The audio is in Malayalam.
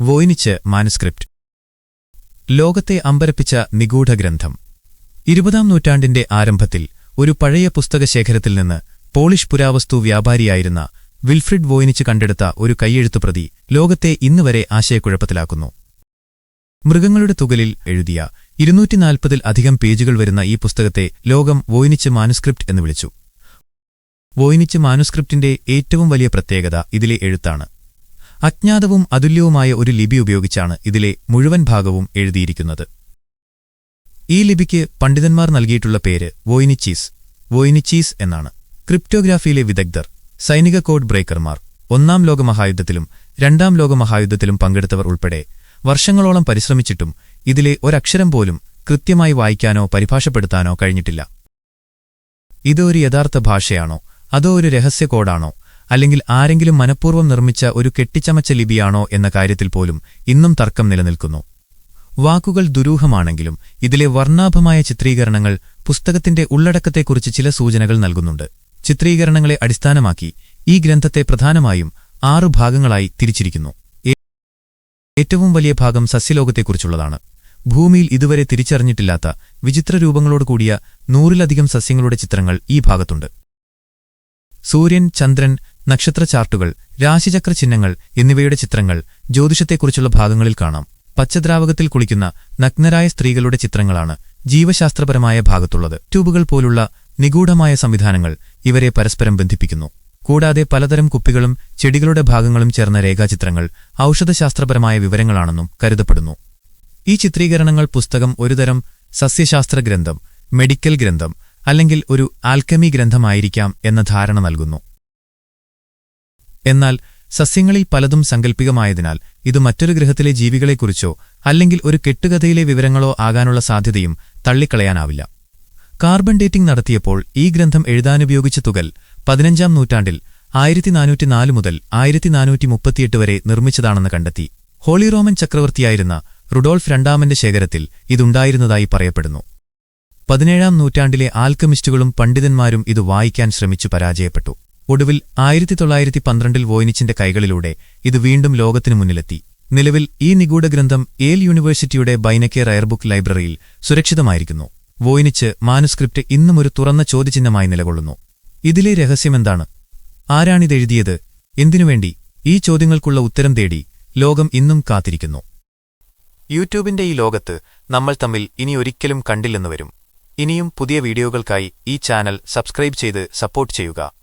വോയിനിച്ച് മാനുസ്ക്രിപ്റ്റ്. ലോകത്തെ അമ്പരപ്പിച്ച നിഗൂഢഗ്രന്ഥം. ഇരുപതാം നൂറ്റാണ്ടിന്റെ ആരംഭത്തിൽ ഒരു പഴയ പുസ്തകശേഖരത്തിൽ നിന്ന് പോളിഷ് പുരാവസ്തു വ്യാപാരിയായിരുന്ന വിൽഫ്രിഡ് വോയിനിച്ച് കണ്ടെടുത്ത ഒരു കൈയെഴുത്തുപ്രതി ലോകത്തെ ഇന്നുവരെ ആശയക്കുഴപ്പത്തിലാക്കുന്നു. മൃഗങ്ങളുടെ തുകലിൽ എഴുതിയ ഇരുന്നൂറ്റിനാൽപ്പതിൽ അധികം പേജുകൾ വരുന്ന ഈ പുസ്തകത്തെ ലോകം വോയിനിച്ച് മാനുസ്ക്രിപ്റ്റ് എന്ന് വിളിച്ചു. വോയിനിച്ച് മാനുസ്ക്രിപ്റ്റിന്റെ ഏറ്റവും വലിയ പ്രത്യേകത ഇതിലെ എഴുത്താണ്. അജ്ഞാതവും അതുല്യവുമായ ഒരു ലിപി ഉപയോഗിച്ചാണ് ഇതിലെ മുഴുവൻ ഭാഗവും എഴുതിയിരിക്കുന്നത്. ഈ ലിപിക്ക് പണ്ഡിതന്മാർ നൽകിയിട്ടുള്ള പേര് വോയിനിച്ചീസ് വോയിനിച്ചീസ് എന്നാണ്. ക്രിപ്റ്റോഗ്രാഫിയിലെ വിദഗ്ധർ സൈനിക കോഡ് ബ്രേക്കർമാർ ഒന്നാം ലോകമഹായുദ്ധത്തിലും രണ്ടാം ലോകമഹായുദ്ധത്തിലും പങ്കെടുത്തവർ ഉൾപ്പെടെ വർഷങ്ങളോളം പരിശ്രമിച്ചിട്ടും ഇതിലെ ഒരക്ഷരം പോലും കൃത്യമായി വായിക്കാനോ പരിഭാഷപ്പെടുത്താനോ കഴിഞ്ഞിട്ടില്ല. ഇത് ഒരു യഥാർത്ഥ ഭാഷയാണോ? അതോ ഒരു രഹസ്യ കോഡാണോ? അല്ലെങ്കിൽ ആരെങ്കിലും മനഃപൂർവം നിർമ്മിച്ച ഒരു കെട്ടിച്ചമച്ച ലിപിയാണോ എന്ന കാര്യത്തിൽ പോലും ഇന്നും തർക്കം നിലനിൽക്കുന്നു. വാക്കുകൾ ദുരൂഹമാണെങ്കിലും ഇതിലെ വർണാഭമായ ചിത്രീകരണങ്ങൾ പുസ്തകത്തിന്റെ ഉള്ളടക്കത്തെക്കുറിച്ച് ചില സൂചനകൾ നൽകുന്നുണ്ട്. ചിത്രീകരണങ്ങളെ അടിസ്ഥാനമാക്കി ഈ ഗ്രന്ഥത്തെ പ്രധാനമായും ആറു ഭാഗങ്ങളായി തിരിച്ചിരിക്കുന്നു. ഏറ്റവും വലിയ ഭാഗം സസ്യലോകത്തെക്കുറിച്ചുള്ളതാണ്. ഭൂമിയിൽ ഇതുവരെ തിരിച്ചറിഞ്ഞിട്ടില്ലാത്ത വിചിത്ര രൂപങ്ങളോട് കൂടിയ നൂറിലധികം സസ്യങ്ങളുടെ ചിത്രങ്ങൾ ഈ ഭാഗത്തുണ്ട്. സൂര്യൻ ചന്ദ്രൻ നക്ഷത്ര ചാർട്ടുകൾ രാശിചക്ര ചിഹ്നങ്ങൾ എന്നിവയുടെ ചിത്രങ്ങൾ ജ്യോതിഷത്തെക്കുറിച്ചുള്ള ഭാഗങ്ങളിൽ കാണാം. പച്ചദ്രാവകത്തിൽ കുളിക്കുന്ന നഗ്നരായ സ്ത്രീകളുടെ ചിത്രങ്ങളാണ് ജീവശാസ്ത്രപരമായ ഭാഗത്തുള്ളത്. ട്യൂബുകൾ പോലുള്ള നിഗൂഢമായ സംവിധാനങ്ങൾ ഇവരെ പരസ്പരം ബന്ധിപ്പിക്കുന്നു. കൂടാതെ പലതരം കുപ്പികളും ചെടികളുടെ ഭാഗങ്ങളും ചേർന്ന രേഖാചിത്രങ്ങൾ ഔഷധശാസ്ത്രപരമായ വിവരങ്ങളാണെന്നും കരുതപ്പെടുന്നു. ഈ ചിത്രീകരണങ്ങൾ പുസ്തകം ഒരുതരം സസ്യശാസ്ത്ര ഗ്രന്ഥം മെഡിക്കൽ ഗ്രന്ഥം അല്ലെങ്കിൽ ഒരു ആൽക്കമി ഗ്രന്ഥമായിരിക്കാം എന്ന ധാരണ നൽകുന്നു. എന്നാൽ സസ്യങ്ങളിൽ പലതും സങ്കല്പികമായതിനാൽ ഇത് മറ്റൊരു ഗ്രഹത്തിലെ ജീവികളെക്കുറിച്ചോ അല്ലെങ്കിൽ ഒരു കെട്ടുകഥയിലെ വിവരങ്ങളോ ആകാനുള്ള സാധ്യതയും തള്ളിക്കളയാനാവില്ല. കാർബൺ ഡേറ്റിംഗ് നടത്തിയപ്പോൾ ഈ ഗ്രന്ഥം എഴുതാനുപയോഗിച്ച തുകൽ പതിനഞ്ചാം നൂറ്റാണ്ടിൽ ആയിരത്തി നാനൂറ്റിനാല് മുതൽ ആയിരത്തി നാനൂറ്റി മുപ്പത്തിയെട്ട് വരെ നിർമ്മിച്ചതാണെന്ന് കണ്ടെത്തി. ഹോളി റോമൻ ചക്രവർത്തിയായിരുന്ന റുഡോൾഫ് രണ്ടാമന്റെ ശേഖരത്തിൽ ഇതുണ്ടായിരുന്നതായി പറയപ്പെടുന്നു. പതിനേഴാം നൂറ്റാണ്ടിലെ ആൽക്കമിസ്റ്റുകളും പണ്ഡിതന്മാരും ഇത് വായിക്കാൻ ശ്രമിച്ചു പരാജയപ്പെട്ടു. ഒടുവിൽ ആയിരത്തി തൊള്ളായിരത്തി പന്ത്രണ്ടിൽ വോയിനിച്ചിന്റെ കൈകളിലൂടെ ഇത് വീണ്ടും ലോകത്തിനു മുന്നിലെത്തി. നിലവിൽ ഈ നിഗൂഢ ഗ്രന്ഥം ഏൽ യൂണിവേഴ്സിറ്റിയുടെ ബൈനക്കെ റയർബുക്ക് ലൈബ്രറിയിൽ സുരക്ഷിതമായിരിക്കുന്നു. വോയിനിച്ച് മാനുസ്ക്രിപ്റ്റ് ഇന്നും ഒരു തുറന്ന ചോദ്യചിഹ്നമായി നിലകൊള്ളുന്നു. ഇതിലെ രഹസ്യമെന്താണ്? ആരാണിതെഴുതിയത്? എന്തിനുവേണ്ടി? ഈ ചോദ്യങ്ങൾക്കുള്ള ഉത്തരം തേടി ലോകം ഇന്നും കാത്തിരിക്കുന്നു. യൂട്യൂബിന്റെ ഈ ലോകത്ത് നമ്മൾ തമ്മിൽ ഇനി ഒരിക്കലും കണ്ടില്ലെന്ന് വരും. ഇനിയും പുതിയ വീഡിയോകൾക്കായി ഈ ചാനൽ സബ്സ്ക്രൈബ് ചെയ്ത് സപ്പോർട്ട് ചെയ്യുക.